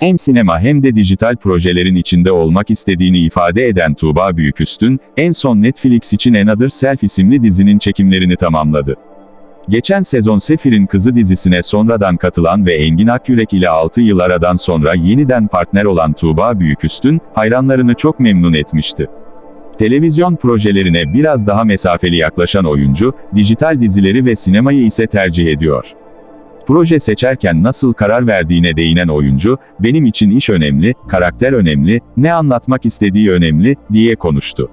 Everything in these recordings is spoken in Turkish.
Hem sinema hem de dijital projelerin içinde olmak istediğini ifade eden Tuğba Büyüküstün, en son Netflix için Another Self isimli dizinin çekimlerini tamamladı. Geçen sezon Sefir'in Kızı dizisine sonradan katılan ve Engin Akyürek ile 6 yıl aradan sonra yeniden partner olan Tuğba Büyüküstün, hayranlarını çok memnun etmişti. Televizyon projelerine biraz daha mesafeli yaklaşan oyuncu, dijital dizileri ve sinemayı ise tercih ediyor. Proje seçerken nasıl karar verdiğine değinen oyuncu, benim için iş önemli, karakter önemli, ne anlatmak istediği önemli, diye konuştu.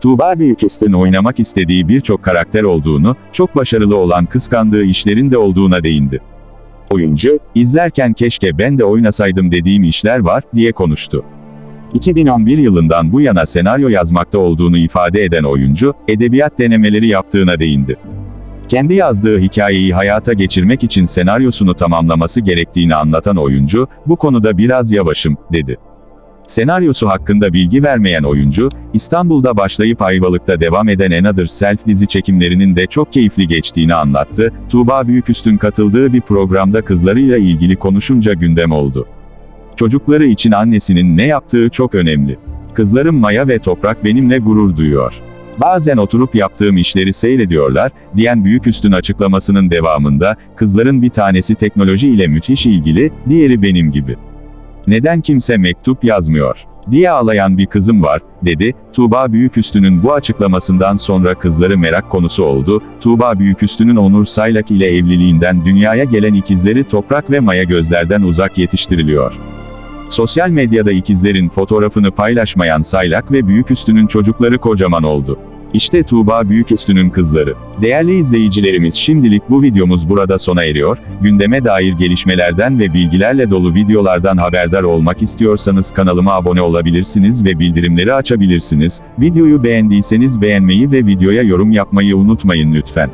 Tuğba Büyüküstün oynamak istediği birçok karakter olduğunu, çok başarılı olan kıskandığı işlerin de olduğuna değindi. Oyuncu, izlerken keşke ben de oynasaydım dediğim işler var, diye konuştu. 2011 yılından bu yana senaryo yazmakta olduğunu ifade eden oyuncu, edebiyat denemeleri yaptığına değindi. Kendi yazdığı hikayeyi hayata geçirmek için senaryosunu tamamlaması gerektiğini anlatan oyuncu, bu konuda biraz yavaşım, dedi. Senaryosu hakkında bilgi vermeyen oyuncu, İstanbul'da başlayıp Ayvalık'ta devam eden Another Self dizi çekimlerinin de çok keyifli geçtiğini anlattı, Tuğba Büyüküstün katıldığı bir programda kızlarıyla ilgili konuşunca gündem oldu. Çocukları için annesinin ne yaptığı çok önemli. Kızlarım Maya ve Toprak benimle gurur duyuyor. Bazen oturup yaptığım işleri seyrediyorlar, diyen Büyüküstün açıklamasının devamında, kızların bir tanesi teknoloji ile müthiş ilgili, diğeri benim gibi. Neden kimse mektup yazmıyor? diye ağlayan bir kızım var, dedi. Tuğba Büyüküstü'nün bu açıklamasından sonra kızları merak konusu oldu. Tuğba Büyüküstü'nün Onur Saylak ile evliliğinden dünyaya gelen ikizleri Toprak ve Maya gözlerden uzak yetiştiriliyor. Sosyal medyada ikizlerin fotoğrafını paylaşmayan Saylak ve Büyüküstü'nün çocukları kocaman oldu. İşte Tuğba Büyüküstü'nün kızları. Değerli izleyicilerimiz şimdilik bu videomuz burada sona eriyor. Gündeme dair gelişmelerden ve bilgilerle dolu videolardan haberdar olmak istiyorsanız kanalıma abone olabilirsiniz ve bildirimleri açabilirsiniz. Videoyu beğendiyseniz beğenmeyi ve videoya yorum yapmayı unutmayın lütfen.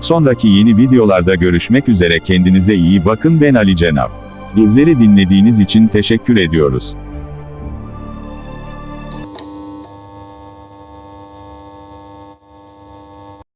Sonraki yeni videolarda görüşmek üzere kendinize iyi bakın ben Ali Cenap. Bizleri dinlediğiniz için teşekkür ediyoruz.